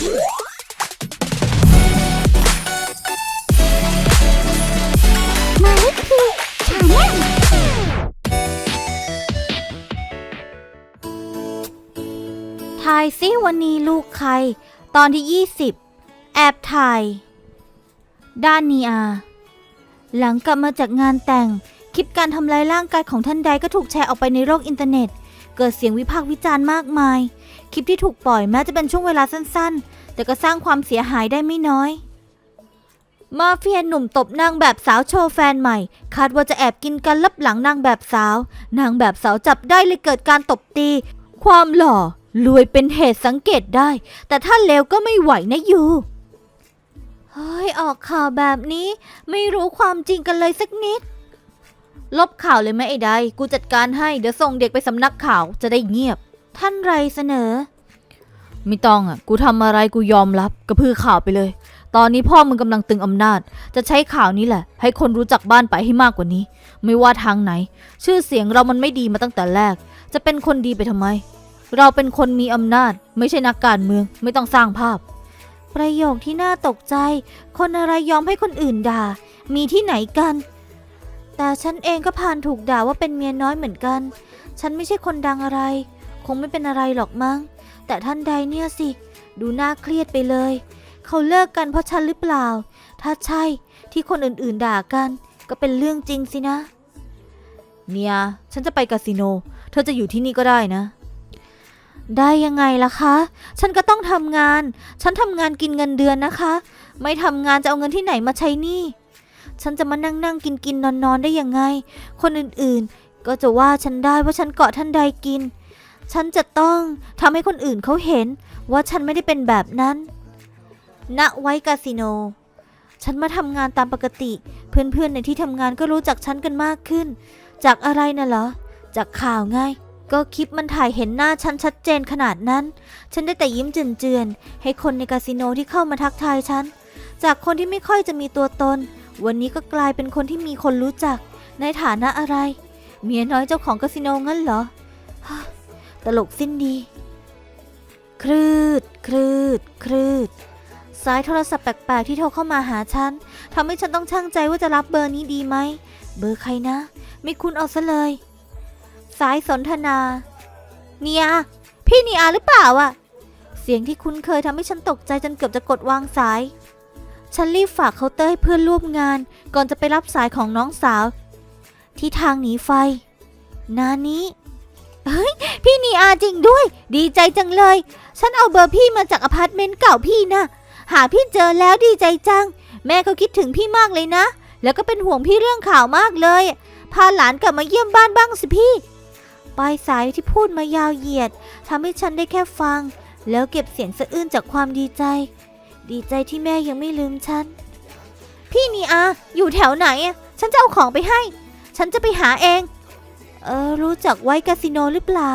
มาลิคีชาแนลทายซิวันนี้ลูกใคร ตอนที่ 20 แอบถ่าย ด้านนีอา หลังกลับมาจากงานแต่ง คลิปการทำลายร่างกายของท่านใดก็ถูกแชร์ออกไปในโลกอินเทอร์เน็ต เกิดเสียงวิพากษ์วิจารณ์มากมาย คลิปที่ถูกปล่อยแม้จะเป็นช่วงเวลาสั้นๆ แต่ก็สร้างความเสียหายได้ไม่น้อย มาเฟียหนุ่มตบนางแบบสาวโชว์แฟนใหม่ คาดว่าจะแอบกินกันลับหลังนางแบบสาว นางแบบสาวจับได้เลยเกิดการตบตี ความหล่อรวยเป็นเหตุสังเกตได้ แต่ถ้าเลวก็ไม่ไหวนะยูเฮ้ยออกข่าวแบบนี้ ไม่รู้ความจริงกันเลยสักนิด ลบข่าวเลยไหมไอ้ใดกูจัดการให้เดี๋ยวส่งเด็กไปสำนักข่าวจะได้เงียบ ท่านไรเสนอ ไม่ต้องอะ กูทำอะไรกูยอมรับกระพือข่าวไปเลย ตอนนี้พ่อมึงกำลังตึงอำนาจ จะใช้ข่าวนี้แหละ ให้คนรู้จักบ้านไปให้มากกว่านี้ ไม่ว่าทางไหน ชื่อเสียงเรามันไม่ดีมาตั้งแต่แรก จะเป็นคนดีไปทำไม เราเป็นคนมีอำนาจ ไม่ใช่นักการเมือง ไม่ต้องสร้างภาพ ประโยคที่น่าตกใจ คนอะไรยอมให้คนอื่นด่า มีที่ไหนกัน แต่ฉันเองก็ผ่านถูกด่าว่าเป็นเมียน้อยเหมือนกัน ฉันไม่ใช่คนดังอะไรค งไม่เป็นอะไรหรอกมั้ง แต่ท่านใดเนี่ยสิ ดูน่าเครียดไปเลย เขาเลิกกันเพราะฉันหรือเปล่า ถ้าใช่ที่คนอื่นๆด่ากัน ก็เป็นเรื่องจริงสินะ เนียฉันจะไปคาสิโน เธอจะอยู่ที่นี่ก็ได้นะ ได้ยังไงล่ะคะ ฉันก็ต้องทำงาน ฉันทำงานกินเงินเดือนนะคะ ไม่ทำงานจะเอาเงินที่ไหนมาใช้หนี้ฉันจะมานั่งนั่งกินกินนอนนอนได้ยังไง คนอื่นๆ ก็จะว่าฉันได้ว่าฉันเกาะท่านใดกิน ฉันจะต้องทำให้คนอื่นเขาเห็นว่าฉันไม่ได้เป็นแบบนั้น ณ ไว้คาสิโน ฉันมาทำงานตามปกติ เพื่อนๆในที่ทำงานก็รู้จักฉันกันมากขึ้น จากอะไรน่ะเหรอ จากข่าวไง ก็คลิปมันถ่ายเห็นหน้าฉันชัดเจนขนาดนั้น ฉันได้แต่ยิ้มเจือนๆ ให้คนในคาสิโนที่เข้ามาทักทายฉัน จากคนที่ไม่ค่อยจะมีตัวตน วันนี้ก็กลายเป็นคนที่มีคนรู้จัก ในฐานะอะไร เมียน้อยเจ้าของคาสิโนงั้นเหรอ ตลกสิ้นดี คลืด คลืด คลืด สายโทรศัพท์แปลกๆที่โทรเข้ามาหาฉันทำให้ฉันต้องช่างใจว่าจะรับเบอร์นี้ดีไหม เบอร์ใครนะ ไม่คุ้นเอาซะเลย สายสนทนา เนีย พี่เนียหรือเปล่าอะเสียงที่คุ้นเคยทำให้ฉันตกใจจนเกือบจะกดวางสาย ฉันรีบฝากเคาน์เตอร์ให้เพื่อนร่วมงาน ก่อนจะไปรับสายของน้องสาว ที่ทางหนีไฟ นานี้ เฮ้ย พี่นียจริงด้วย ดีใจจังเลย ฉันเอาเบอร์พี่มาจากอพาร์ตเมนต์เก่าพี่นะหาพี่เจอแล้วดีใจจัง แม่เขาคิดถึงพี่มากเลยนะ แล้วก็เป็นห่วงพี่เรื่องข่าวมากเลย พาหลานกลับมาเยี่ยมบ้านบ้างสิพี่ ปลายสายที่พูดมายาวเหยียดทำให้ฉันได้แค่ฟัง แล้วเก็บเสียงสะอื้นจากความดีใจ ดีใจที่แม่ยังไม่ลืมฉัน พี่นีอาอยู่แถวไหนอะฉันจะเอาของไปให้ ฉันจะไปหาเอง เออ รู้จักไว้คาสิโนหรือเปล่า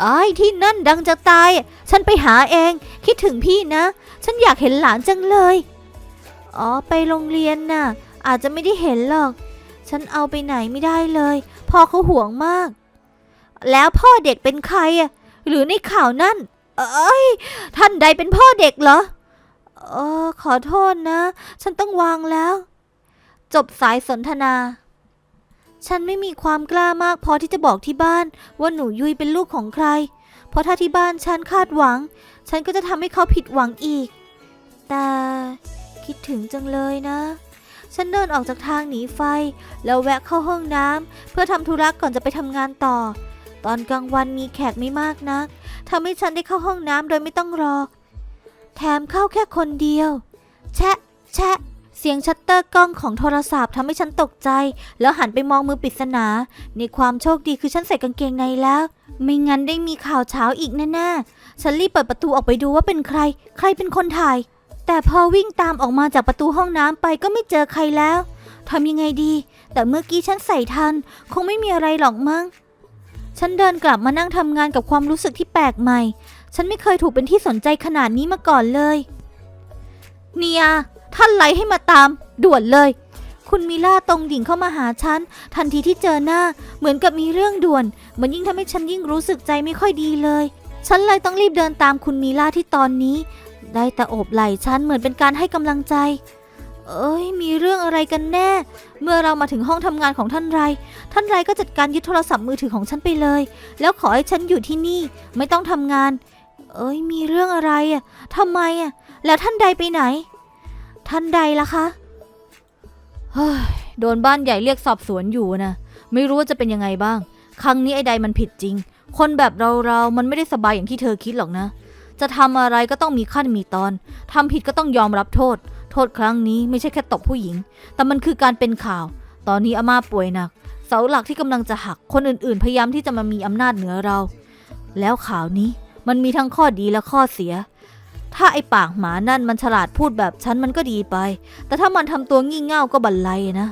ไอ้ที่นั่นดังจะตาย ฉันไปหาเอง คิดถึงพี่นะ ฉันอยากเห็นหลานจังเลย อ๋อ ไปโรงเรียนน่ะ อาจจะไม่ได้เห็นหรอก ฉันเอาไปไหนไม่ได้เลย พ่อเขาห่วงมาก แล้วพ่อเด็กเป็นใครอะ หรือในข่าวนั่น เอ้ย ท่านใดเป็นพ่อเด็กเหรอ เออ ขอโทษนะ ฉันต้องวางแล้ว จบสายสนทนา ฉันไม่มีความกล้ามากพอที่จะบอกที่บ้าน ว่าหนูยุยเป็นลูกของใคร เพราะถ้าที่บ้านฉันคาดหวัง ฉันก็จะทำให้เขาผิดหวังอีก แต่คิดถึงจังเลยนะ ฉันเดินออกจากทางหนีไฟ แล้วแวะเข้าห้องน้ำเพื่อทำธุระก่อนจะไปทำงานต่อ ตอนกลางวันมีแขกไม่มากนักทำให้ฉันได้เข้าห้องน้ำโดยไม่ต้องรอ แถมเข้าแค่คนเดียว แชะ แชะ สียงชัตเตอร์กล้องของโทรศัพท์ทำให้ฉันตกใจ แล้วหันไปมองมือปริศนา ในความโชคดีคือฉันใส่กางเกงในแล้ว ไม่งั้นได้มีข่าวเช้าอีกแน่ๆฉันรีบเปิดประตูออกไปดูว่าเป็นใคร ใครเป็นคนถ่าย แต่พอวิ่งตามออกมาจากประตูห้องน้ำไปก็ไม่เจอใครแล้วทำยังไงดี แต่เมื่อกี้ฉันใส่ทัน คงไม่มีอะไรหรอกมั้งฉันเดินกลับมานั่งทำงานกับความรู้สึกที่แปลกใหม่ ฉันไม่เคยถูกเป็นที่สนใจขนาดนี้มาก่อนเลยเนีย ท่านไลให้มาตาม ด่วนเลย คุณมิล่าตรงดิ่งเข้ามาหาฉัน ทันทีที่เจอหน้า เหมือนกับมีเรื่องด่วน มันยิ่งทำให้ฉันยิ่งรู้สึกใจไม่ค่อยดีเลย ฉันเลยต้องรีบเดินตามคุณมีล่าที่ตอนนี้ ได้แต่โอบไหล่ฉันเหมือนเป็นการให้กำลังใจ เอ้ย มีเรื่องอะไรกันแน่ เมื่อเรามาถึงห้องทำงานของท่านไร ท่านไรก็จัดการยึดโทรศัพท์มือถือของฉันไปเลย แล้วขอให้ฉันอยู่ที่นี่ ไม่ต้องทำงาน เอ้ย มีเรื่องอะไรอะทำไมอะ แล้วท่านใดไปไหน ท่านใดล่ะคะเฮ้ยโดนบ้านใหญ่เรียกสอบสวนอยู่นะไม่รู้ว่าจะเป็นยังไงบ้าง ครั้งนี้ไอ้ใดมันผิดจริง คนแบบเราเรามันไม่ได้สบายอย่างที่เธอคิดหรอกนะ จะทำอะไรก็ต้องมีขั้นมีตอนทำผิดก็ต้องยอมรับโทษ โทษครั้งนี้ไม่ใช่แค่ตบผู้หญิง แต่มันคือการเป็นข่าว ตอนนี้อาม่าป่วยหนัก เสาหลักที่กำลังจะหัก คนอื่นๆ พยายามที่จะมามีอำนาจเหนือเรา แล้วข่าวนี้มันมีทั้งข้อดีและข้อเสีย ถ้าไอ้ปากหมานั่นมันฉลาดพูดแบบฉันมันก็ดีไป แต่ถ้ามันทำตัวงี่เง่าก็บันไลนะ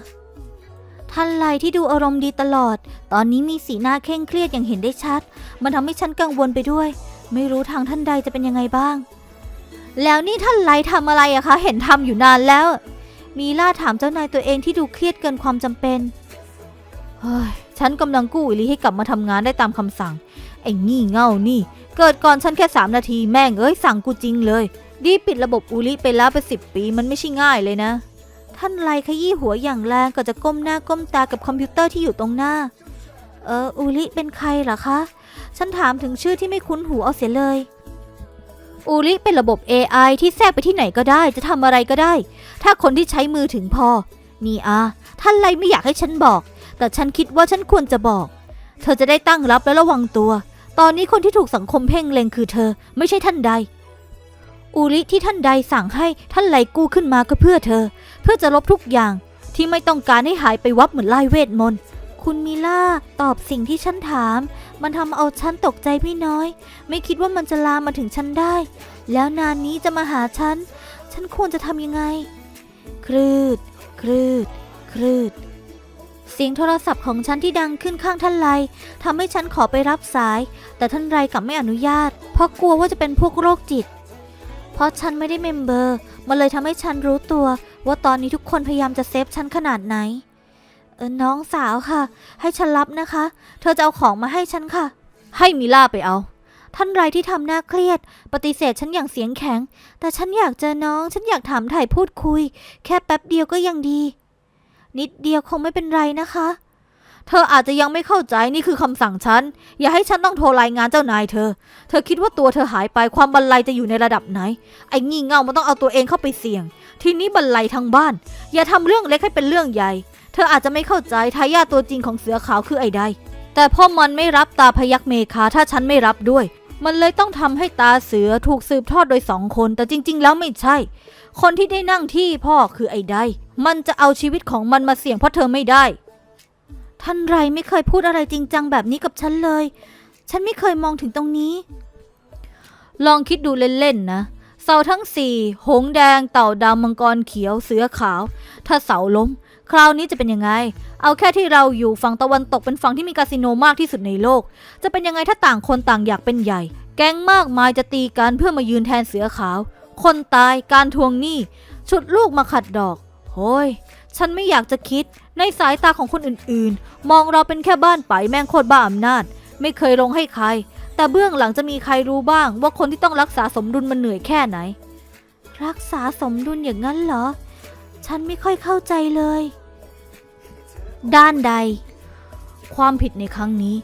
ท่านไลที่ดูอารมณ์ดีตลอด ตอนนี้มีสีหน้าเคร่งเครียดอย่างเห็นได้ชัด มันทำให้ฉันกังวลไปด้วย ไม่รู้ทางท่านใดจะเป็นยังไงบ้าง แล้วนี่ท่านไลทำอะไรอะคะ เห็นทำอยู่นานแล้ว มีล่าถามเจ้านายตัวเองที่ดูเครียดเกินความจำเป็น เฮ้ย ฉันกำลังกู้อิลีให้กลับมาทำงานได้ตามคำสั่ง ไอ้งี่เง่านี่ เกิดก่อนฉันแค่สามนาทีแม่งเอ้ยสั่งกูจริงเลย ดีปิดระบบอุลิไปแล้วเป็นสิบปีมันไม่ใช่ง่ายเลยนะ ท่านไลขยี้หัวอย่างแรงก็จะก้มหน้าก้มตากับคอมพิวเตอร์ที่อยู่ตรงหน้า เอออุลิเป็นใครเหรอคะ ฉันถามถึงชื่อที่ไม่คุ้นหูเอาเสียเลย อูริเป็นระบบ AI ที่แทรกไปที่ไหนก็ได้จะทำอะไรก็ได้ ถ้าคนที่ใช้มือถึงพอ นี่อาท่านไรไม่อยากให้ฉันบอก แต่ฉันคิดว่าฉันควรจะบอก เธอจะได้ตั้งรับและระวังตัว ตอนนี้คนที่ถูกสังคมเพ่งเล็งคือเธอ ไม่ใช่ท่านใด อูริที่ท่านใดสั่งให้ท่านไลกู้ขึ้นมาก็เพื่อเธอ เพื่อจะลบทุกอย่างที่ไม่ต้องการให้หายไปวับเหมือนไล่เวทมนต์คุณมิล่าตอบสิ่งที่ฉันถาม มันทำเอาฉันตกใจไม่น้อย ไม่คิดว่ามันจะลามมาถึงฉันได้ แล้วนานนี้จะมาหาฉัน ฉันควรจะทำยังไง คลืด คลืด คลืด เสียงโทรศัพท์ของฉันที่ดังขึ้นข้างท่านไลทำให้ฉันขอไปรับสาย แต่ท่านไรกลับไม่อนุญาต เพราะกลัวว่าจะเป็นพวกโรคจิต เพราะฉันไม่ได้เมมเบอร์ มันเลยทำให้ฉันรู้ตัว ว่าตอนนี้ทุกคนพยายามจะเซฟฉันขนาดไหน เออน้องสาวค่ะ ให้ฉันรับนะคะ เธอจะเอาของมาให้ฉันค่ะ ให้มิล่าไปเอา ท่านไรที่ทำหน้าเครียด ปฏิเสธฉันอย่างเสียงแข็ง แต่ฉันอยากเจอน้อง ฉันอยากถามถ่ายพูดคุย แค่แป๊บเดียวก็ยังดี นิดเดียวคงไม่เป็นไรนะคะ เธออาจจะยังไม่เข้าใจนี่คือคำสั่งฉัน อย่าให้ฉันต้องโทรรายงานเจ้านายเธอ เธอคิดว่าตัวเธอหายไปความบันไลจะอยู่ในระดับไหน ไอ้งี่เง่ามันต้องเอาตัวเองเข้าไปเสี่ยง ทีนี้บันไลทั้งบ้าน อย่าทำเรื่องเล็กให้เป็นเรื่องใหญ่ เธออาจจะไม่เข้าใจทายาทตัวจริงของเสือขาวคือไอ้ใด แต่พ่อมันไม่รับตาพยักเมคาถ้าฉันไม่รับด้วย มันเลยต้องทำให้ตาเสือถูกสืบทอดโดยสองคน แต่จริง ๆ แล้วไม่ใช่ คนที่ได้นั่งที่พ่อคือไอ้ใด มันจะเอาชีวิตของมันมาเสี่ยงเพราะเธอไม่ได้ ท่านไรไม่เคยพูดอะไรจริงจังแบบนี้กับฉันเลย ฉันไม่เคยมองถึงตรงนี้ ลองคิดดูเล่นๆนะ เสาทั้งสี่หงแดง เต่าดำมังกรเขียวเสือขาว ถ้าเสาล้ม คราวนี้จะเป็นยังไง เอาแค่ที่เราอยู่ฝั่งตะวันตกเป็นฝั่งที่มีคาสิโนมากที่สุดในโลก จะเป็นยังไงถ้าต่างคนต่างอยากเป็นใหญ่ แก๊งมากมายจะตีกันเพื่อมายืนแทนเสือขาว คนตายการทวงหนี้ ฉุดลูกมาขัดดอก โฮ้ย ฉันไม่อยากจะคิด ในสายตาของคนอื่นๆ มองเราเป็นแค่บ้านไปแม่งโคตรบ้าอำนาจ ไม่เคยลงให้ใคร แต่เบื้องหลังจะมีใครรู้บ้าง ว่าคนที่ต้องรักษาสมดุลมันเหนื่อยแค่ไหน รักษาสมดุลอย่างนั้นเหรอ ฉันไม่ค่อยเข้าใจเลย ด้านใด ความผิดในครั้งนี้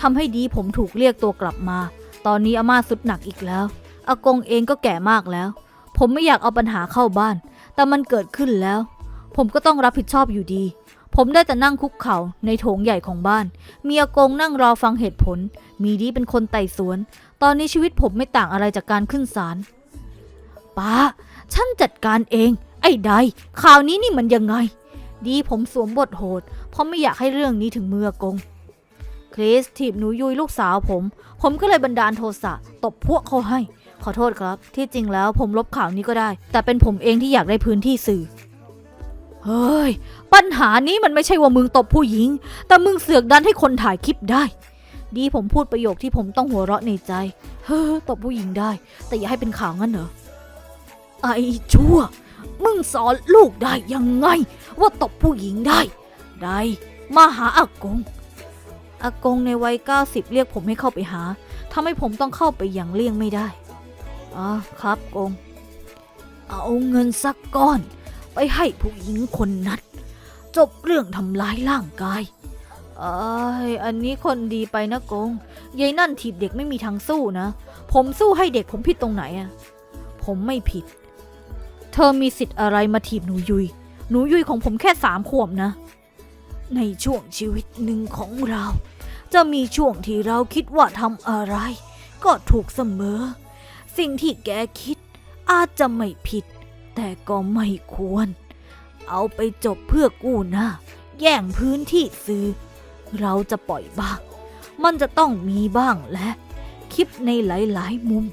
ทำให้ดีผมถูกเรียกตัวกลับมา ตอนนี้อาม่าสุดหนักอีกแล้ว อากงเองก็แก่มากแล้ว ผมไม่อยากเอาปัญหาเข้าบ้าน แต่มันเกิดขึ้นแล้ว ผมก็ต้องรับผิดชอบอยู่ดี ผมได้แต่นั่งคุกเข่าในโถงใหญ่ของบ้าน มีอากงนั่งรอฟังเหตุผล มีดีเป็นคนไต่สวน ตอนนี้ชีวิตผมไม่ต่างอะไรจากการขึ้นศาลป้า ฉันจัดการเอง ไอ้ใดข่าวนี้นี่มันยังไง ดีผมสวมบทโหด เพราะไม่อยากให้เรื่องนี้ถึงมืออากงคริสถีบหนูยุยลูกสาวผม ผมก็เลยบันดาลโทสะตบพวกเขาให้ ขอโทษครับ ที่จริงแล้วผมลบข่าวนี้ก็ได้ แต่เป็นผมเองที่อยากได้พื้นที่สื่อ เฮ้ย ปัญหานี้มันไม่ใช่ว่ามึงตบผู้หญิง แต่มึงเสือกดันให้คนถ่ายคลิปได้ ดีผมพูดประโยคที่ผมต้องหัวเราะในใจ เฮ้อตบผู้หญิงได้ แต่อย่าให้เป็นข่าวงั้นเหรอ ไอ้ชั่ว มึงสอนลูกได้ยังไง ว่าตบผู้หญิงได้ ได้มาหาอากง อากงในวัย 90 เรียกผมให้เข้าไปหาทำให้ผมต้องเข้าไปอย่างเลี่ยงไม่ได้อ๋อครับกง เอาเงินสักก้อน ไปให้ผู้หญิงคนนั้นจบเรื่องทำร้ายร่างกายเอ้อันนี้คนดีไปนะกงยายนั่นถีบเด็กไม่มีทางสู้นะ ผมสู้ให้เด็กผมผิดตรงไหนอะผมไม่ผิด เธอมีสิทธิ์อะไรมาถีบหนูยุย หนูยุยของผมแค่สามขวบนะ ในช่วงชีวิตหนึ่งของเรา จะมีช่วงที่เราคิดว่าทำอะไร ก็ถูกเสมอ สิ่งที่แกคิดอาจจะไม่ผิด แต่ก็ไม่ควร เอาไปจบเพื่อกู้หน้าแย่งพื้นที่ซื้อ เราจะปล่อยบ้าง มันจะต้องมีบ้างและ คลิปในหลายๆมุม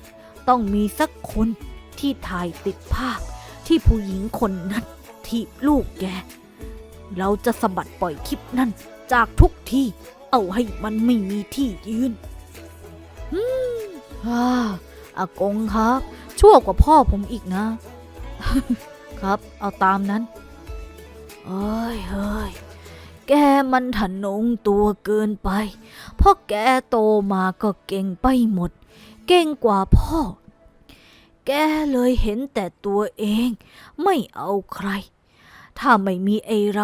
ต้องมีสักคนที่ถ่ายติดภาพที่ผู้หญิงคนนั้นทีบลูกแก เราจะสะบัดปล่อยคลิปนั้นจากทุกที่เอาให้มันไม่มีที่ยืนอืมอ่าอากงครับ ชั่วกว่าพ่อผมอีกนะ ครับเอาตามนั้นเอ้ยเฮ้ยแกมันถนงตัวเกินไปพราะแกโตมาก็เก่งไปหมด เก่งกว่าพ่อ แกเลยเห็นแต่ตัวเอง ไม่เอาใคร ถ้าไม่มีไอ้ไร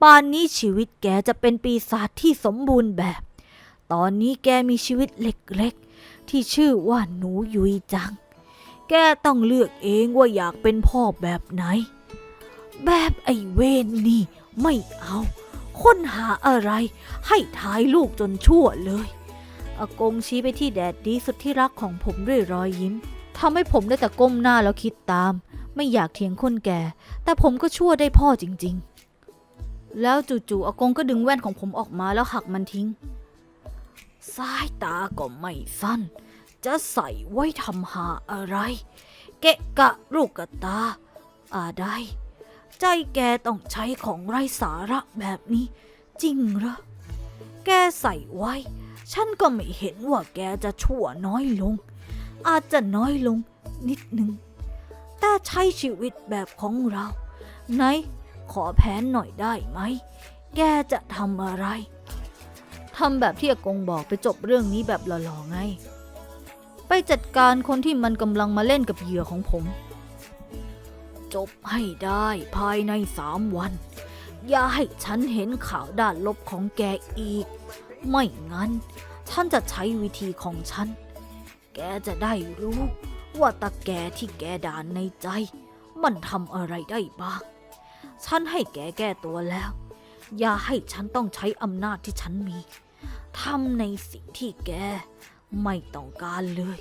ป่านนี้ชีวิตแกจะเป็นปีศาจที่สมบูรณ์แบบ ตอนนี้แกมีชีวิตเล็กๆ ที่ชื่อว่าหนูยุยจัง แกต้องเลือกเองว่าอยากเป็นพ่อแบบไหน แบบไอ้เวนนี่ไม่เอาค้นหาอะไร ให้ท้ายลูกจนชั่วเลย อากงชี้ไปที่แดดดีสุดที่รักของผมด้วยรอยยิ้มทำให้ผมได้แต่ก้มหน้าแล้วคิดตาม ไม่อยากเถียงคนแก่ แต่ผมก็ชั่วได้พ่อจริง ๆ แล้วจู่ๆอากงก็ดึงแว่นของผมออกมาแล้วหักมันทิ้ง สายตาก็ไม่สั้น จะใส่ไว้ทำหาอะไร เกะกะลูกกะตา อาได้ ใจแกต้องใช้ของไร้สาระแบบนี้ จริงเหรอ แกใส่ไว้ ฉันก็ไม่เห็นว่าแกจะชั่วน้อยลง อาจจะน้อยลงนิดนึง แต่ใช้ชีวิตแบบของเราไหนขอแผนหน่อยได้ไหม แกจะทำอะไร ทำแบบที่อากงบอกไปจบเรื่องนี้แบบหล่อๆไง ไปจัดการคนที่มันกำลังมาเล่นกับเหยื่อของผม จบให้ได้ภายในสามวัน อย่าให้ฉันเห็นข่าวด้านลบของแกอีก ไม่งั้น ฉันจะใช้วิธีของฉัน แกจะได้รู้ว่าตาแกที่แกด่านในใจ มันทำอะไรได้บ้าง ฉันให้แกแก้ตัวแล้ว อย่าให้ฉันต้องใช้อำนาจที่ฉันมีทำในสิ่งที่แก ไม่ต้องการเลย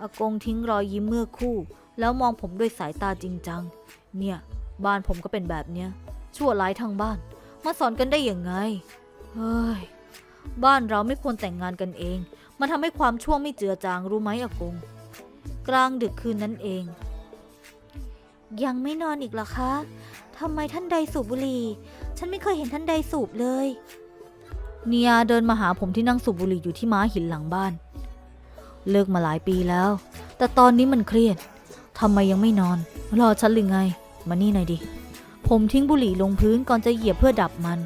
อากงทิ้งรอยยิ้มเมื่อคู่ แล้วมองผมด้วยสายตาจริงจัง เนี่ย บ้านผมก็เป็นแบบเนี้ย ชั่วร้ายทั้งบ้าน มาสอนกันได้ยังไง เฮ้ย บ้านเราไม่ควรแต่งงานกันเอง มันทำให้ความชั่วไม่เจือจางรู้ไหมอากง กลางดึกคืนนั้นเอง ยังไม่นอนอีกเหรอคะทำไมท่านใดสูบบุหรี่ ฉันไม่เคยเห็นท่านใดสูบเลย เนียเดินมาหาผมที่นั่งสูบบุหรี่อยู่ที่ม้าหินหลังบ้าน เลิกมาหลายปีแล้ว แต่ตอนนี้มันเครียดทำไมยังไม่นอน รอฉันหรือไง มานี่หน่อยดิ ผมทิ้งบุหรี่ลงพื้นก่อนจะเหยียบเพื่อดับมัน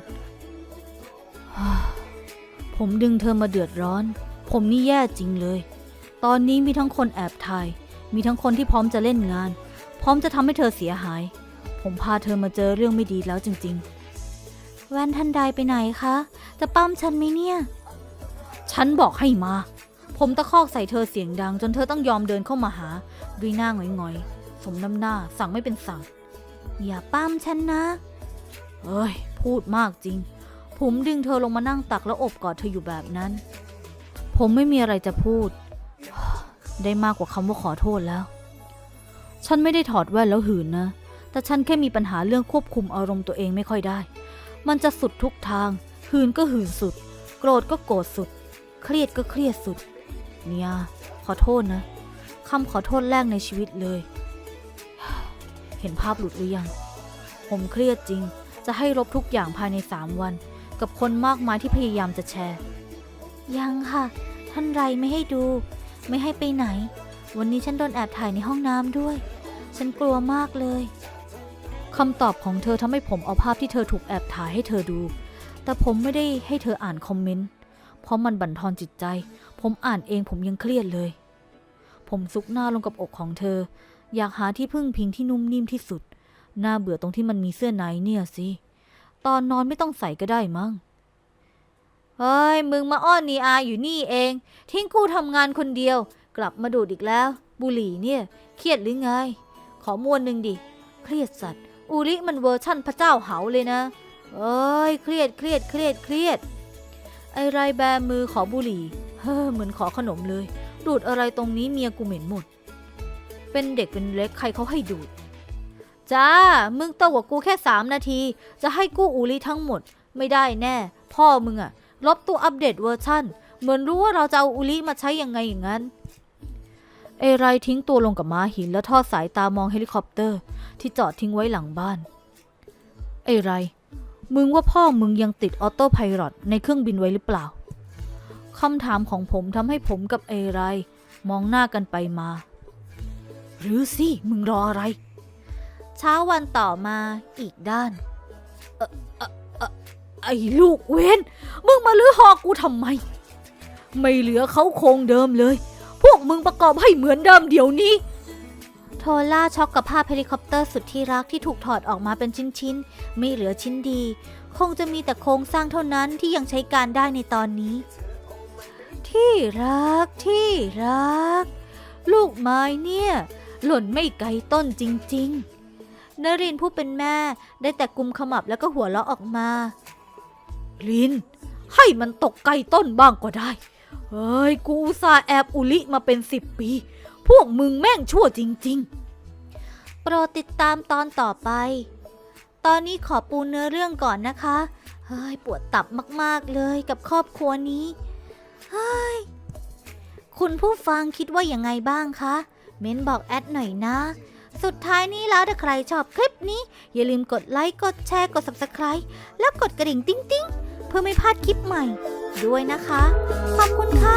ผมดึงเธอมาเดือดร้อน ผมนี่แย่จริงเลย ตอนนี้มีทั้งคนแอบถ่าย มีทั้งคนที่พร้อมจะเล่นงาน พร้อมจะทำให้เธอเสียหาย ผมพาเธอมาเจอเรื่องไม่ดีแล้วจริง ๆ แว่นท่านใดไปไหนคะ จะปั้มฉันไหมเนี่ย ฉันบอกให้มา ผมตะคอกใส่เธอเสียงดัง จนเธอต้องยอมเดินเข้ามาหา ด้วยหน้าหงอยๆ สมน้ำหน้าสั่งไม่เป็นสั่ง อย่าปั้มฉันนะ เอ้ย พูดมากจริง ผมดึงเธอลงมานั่งตักแล้วอบกอดเธออยู่แบบนั้น ผมไม่มีอะไรจะพูด ได้มากกว่าคำว่าขอโทษแล้ว ฉันไม่ได้ถอดแว่นแล้วหืนนะ แต่ฉันแค่มีปัญหาเรื่องควบคุมอารมณ์ตัวเองไม่ค่อยได้ มันจะสุดทุกทาง หืนก็หืนสุด โกรธก็โกรธสุด เครียดก็เครียดสุด เนี่ย ขอโทษนะคำขอโทษแรกในชีวิตเลย เห็นภาพหลุดหรือยัง ผมเครียดจริง จะให้ลบทุกอย่างภายในสามวัน กับคนมากมายที่พยายามจะแชร์ ยังค่ะ ท่านไรไม่ให้ดู ไม่ให้ไปไหน วันนี้ฉันโดนแอบถ่ายในห้องน้ำด้วย ฉันกลัวมากเลย คำตอบของเธอทำให้ผมเอาภาพที่เธอถูกแอบถ่ายให้เธอดู แต่ผมไม่ได้ให้เธออ่านคอมเมนต์ เพราะมันบั่นทอนจิตใจ ผมอ่านเองผมยังเครียดเลย ผมซุกหน้าลงกับอกของเธอ อยากหาที่พึ่งพิงที่นุ่มนิ่มที่สุด น่าเบื่อตรงที่มันมีเสื้อในเนี่ยสิ ตอนนอนไม่ต้องใส่ก็ได้มั้ง เฮ้ย มึงมาอ้อนนีอาอยู่นี่เอง ทิ้งกูทำงานคนเดียว กลับมาดูดอีกแล้ว บุหรี่เนี่ย เครียดหรือไง ขอมวนหนึ่งดิ เครียดสัตว์ อูริมันเวอร์ชั่นพระเจ้าเหาเลยนะ เอ้ยเครียดเครียดเครียดเครียด ไอไรแบมือขอบุหรี่ เฮ้อเหมือนขอขนมเลย ดูดอะไรตรงนี้เมียกูเหม็นหมด เป็นเด็กเป็นเล็กใครเขาให้ดูด จ้า มึงโตกว่ากูแค่สามนาที จะให้กู้อูริทั้งหมด ไม่ได้แน่ พ่อมึงอะลบตัวอัปเดตเวอร์ชั่น เหมือนรู้ว่าเราจะเอาอูริมาใช้ยังไงอย่างนั้น เอไรทิ้งตัวลงกับม้าหินแล้วทอดสายตามองเฮลิคอปเตอร์ ที่จอดทิ้งไว้หลังบ้าน เอไร มึงว่าพ่อมึงยังติดออโต้ไพลอตในเครื่องบินไว้หรือเปล่าคำถามของผมทำให้ผมกับเอไร มองหน้ากันไปมา หรือสิ มึงรออะไร เช้าวันต่อมาอีกด้านเออเอ่อเอ่อไอ้ลูกเวนมึงมาลื้อหอกูทำไม ไม่เหลือเขาโครงเดิมเลย พวกมึงประกอบให้เหมือนเดิมเดี๋ยวนี้ โทล่าช็อกกับภาพเฮลิคอปเตอร์สุดที่รักที่ถูกถอดออกมาเป็นชิ้นๆ ไม่เหลือชิ้นดี คงจะมีแต่โครงสร้างเท่านั้นที่ยังใช้การได้ในตอนนี้ ที่รักที่รัก ลูกไม้เนี่ย หล่นไม่ไกลต้นจริง ๆนรินผู้เป็นแม่ได้แต่กุมขมับแล้วก็หัวเราะออกมา ลิน ให้มันตกไกลต้นบ้างก็ได้ เฮ้ย กูอุตส่าห์แอบอุลิมาเป็นสิบปี พวกมึงแม่งชั่วจริง ๆ โปรดติดตามตอนต่อไป ตอนนี้ขอปูเนื้อเรื่องก่อนนะคะ เฮ้ย ปวดตับมากๆเลยกับครอบครัวนี้ เฮ้ย คุณผู้ฟังคิดว่าอยังไงบ้างคะ เม้นบอกแอดหน่อยนะ สุดท้ายนี้แล้วถ้าใครชอบคลิปนี้ อย่าลืมกดไลค์ กดแชร์ กด Subscribe แล้วกดกระดิ่งติ๊งๆ เพื่อไม่พลาดคลิปใหม่ด้วยนะคะ ขอบคุณค่ะ